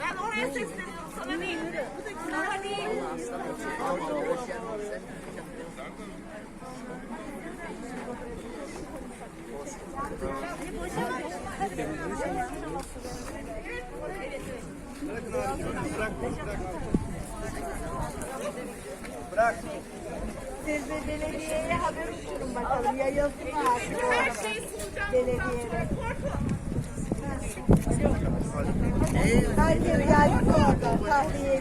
Ben oraya sesleniyorum sana değil. Sana değil. Siz de belediyeye haber uçurun bakalım. Yayılsın mı artık sunacağım. Belediyeye. Herkes geldi mi orada? Tahliye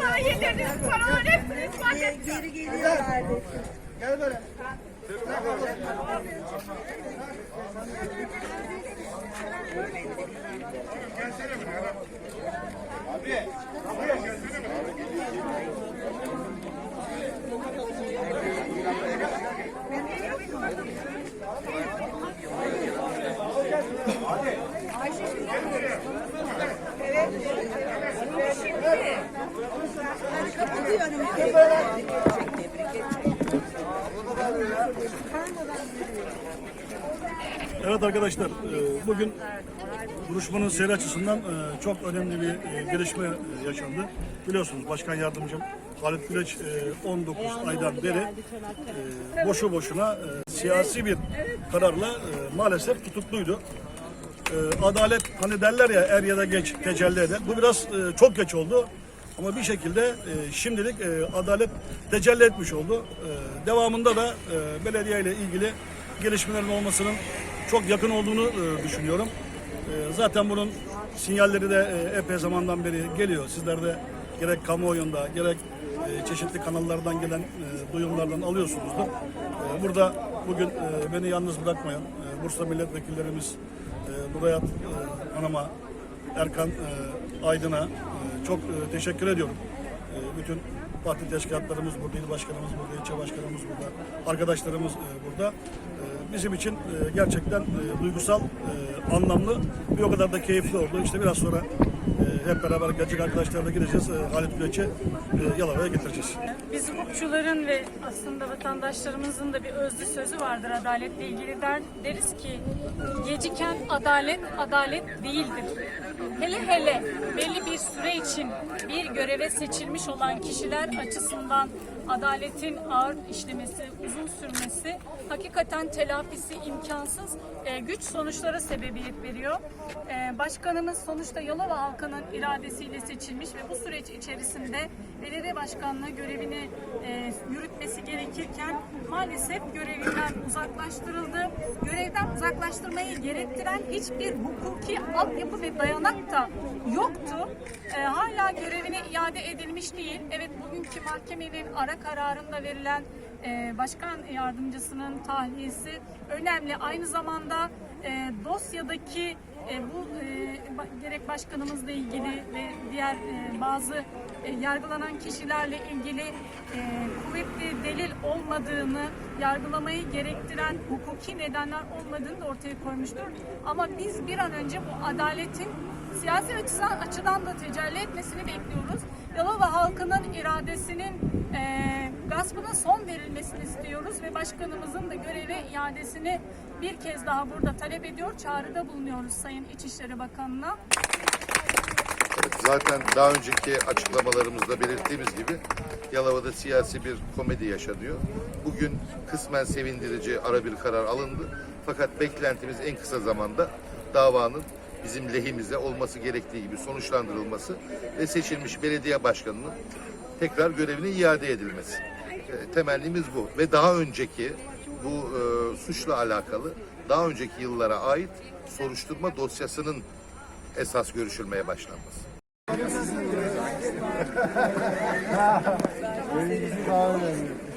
sahaya yedirdiniz. Paraları hepsini ispat ettim. geri geliyor neredeyse. Kapatıyorum. Evet arkadaşlar, e, bugün duruşmanın seyri açısından e, çok önemli bir e, gelişme yaşandı. Biliyorsunuz Başkan Yardımcım Halit Güleç e, 19 aydan beri boşu boşuna siyasi bir kararla maalesef tutukluydu. Adalet hani derler ya er ya da geç tecelli eder. Bu biraz çok geç oldu. Ama bir şekilde şimdilik adalet tecelli etmiş oldu. Devamında da belediye ile ilgili gelişmelerin olmasının çok yakın olduğunu e, düşünüyorum. E, zaten bunun sinyalleri de e, epey zamandan beri geliyor. Sizler de gerek kamuoyunda gerek çeşitli kanallardan gelen duyumlardan alıyorsunuzdur. Burada bugün beni yalnız bırakmayan Bursa milletvekillerimiz e, Nurayat Hanım'a, Erkan Aydın'a çok teşekkür ediyorum. Bütün parti teşkilatlarımız burada, il başkanımız burada, ilçe başkanımız burada, arkadaşlarımız e, burada. E, bizim için e, gerçekten duygusal, anlamlı bir o kadar da keyifli oldu. İşte biraz sonra hep beraber gelecek arkadaşlarla gideceğiz. E, Halit Güleç'i e, Yalova'ya getireceğiz. Biz hukukçuların ve aslında vatandaşlarımızın da bir özlü sözü vardır adaletle ilgili der, deriz ki geciken adalet adalet değildir. Hele hele belli bir süre için bir göreve seçilmiş olan kişiler açısından adaletin ağır işlemesi, uzun sürmesi hakikaten telafisi imkansız e, güç sonuçlara sebebiyet veriyor. E, başkanımız sonuçta Yalova halkının iradesiyle seçilmiş ve bu süreç içerisinde belediye başkanlığı görevini e, yürütmesi gerekirken maalesef görevinden uzaklaştırıldı. Görevden uzaklaştırmayı gerektiren hiçbir hukuki altyapı ve dayanak da yoktu. E, hala görevine iade edilmiş değil. Evet bugünkü mahkemenin ara kararında verilen e, başkan yardımcısının tahliyesi önemli. Aynı zamanda e, dosyadaki e, bu e, gerek başkanımızla ilgili ve diğer e, bazı e, yargılanan kişilerle ilgili e, kuvvetli delil olmadığını, yargılamayı gerektiren hukuki nedenler olmadığını da ortaya koymuştur. Ama biz bir an önce bu adaletin siyasi açıdan, açıdan da tecelli etmesini bekliyoruz. Yalova halkının iradesinin e, gaspına son verilmesini istiyoruz ve başkanımızın da göreve iadesini bir kez daha burada talep ediyor. Çağrıda bulunuyoruz Sayın İçişleri Bakanı'na. Zaten daha önceki açıklamalarımızda belirttiğimiz gibi Yalova'da siyasi bir komedi yaşanıyor. Bugün kısmen sevindirici ara bir karar alındı. Fakat beklentimiz en kısa zamanda davanın bizim lehimize olması gerektiği gibi sonuçlandırılması ve seçilmiş belediye başkanının tekrar görevine iade edilmesi. E, Temennimiz bu ve daha önceki bu e, suçla alakalı daha önceki yıllara ait soruşturma dosyasının esas görüşülmeye başlanması.